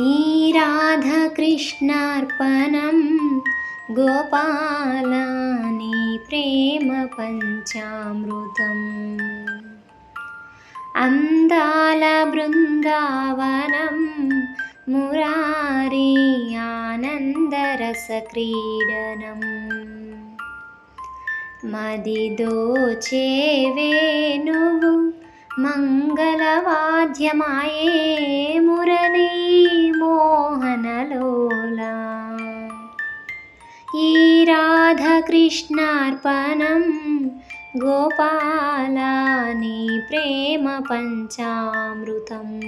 ఈ రాధకృష్ణార్పణం గోపాలని ప్రేమ పంచామృతం. అందాల బృందావనం మురారీ ఆనందరసక్రీడనం. మదిదోచే వేణువు మంగళవాద్యమాయే మురళీ. ఈ రాధకృష్ణార్పణం గోపాలని ప్రేమ పంచామృతం.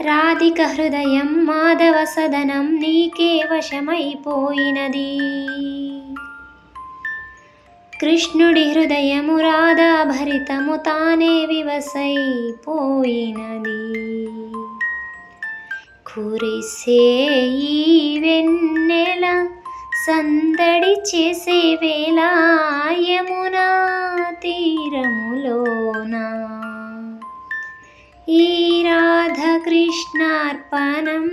రాధిక హృదయం మాధవ సదనం నీకే వశమైపోయినది. కృష్ణుడి హృదయము రాధాభరితము తానే వివసైపోయినది. కురిసే ఈ వెన్నెల సందడి చేసే వేళ యమునా తీరములోనా. ఈ రాధకృష్ణార్పణం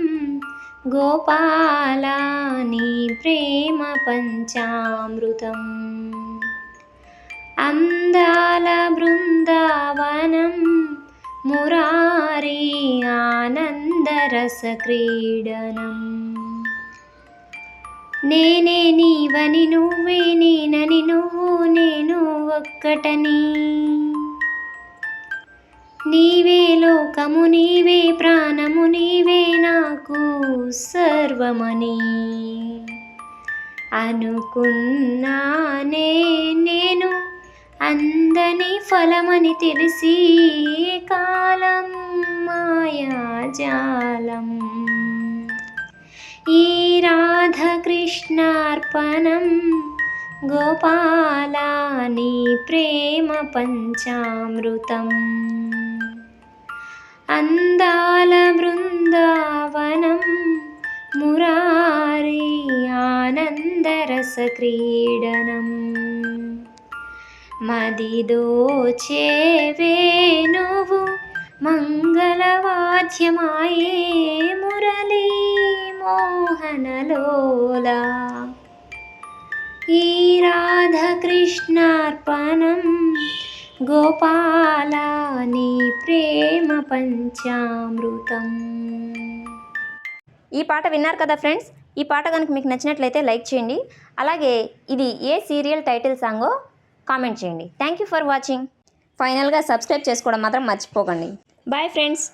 గోపాలని ప్రేమ పంచామృతం. అందాల బృందావనం మురారి ఆనందరస క్రీడనం నేనే నీవని నువ్వే నేనని నువ్వు నేను ఒక్కటని. నీవే లోకము నీవే ప్రాణము నీవే నాకు సర్వమని. అనుకున్నానే నేను అందని ఫలమని తెలిసి కాల జాలం. ఈ రాధకృష్ణార్పణం గోపాలాని ప్రేమ పంచామృతం. అందాల బృందావనం మురారి ఆనందరస క్రీడనం. మదిదోచే వేణువు మంగళవాద్యమాయే మురళీ మోహనలోలా ఈ రాధకృష్ణార్పణం గోపాలని ప్రేమ పంచామృతం. ఈ పాట విన్నారు కదా ఫ్రెండ్స్? ఈ పాట కనుక మీకు నచ్చినట్లయితే లైక్ చేయండి. అలాగే ఇది ఏ సీరియల్ టైటిల్ సాంగో కామెంట్ చేయండి. Thank you for watching. ఫైనల్గా సబ్స్క్రైబ్ చేసుకోవడం మాత్రం మర్చిపోకండి. Bye friends.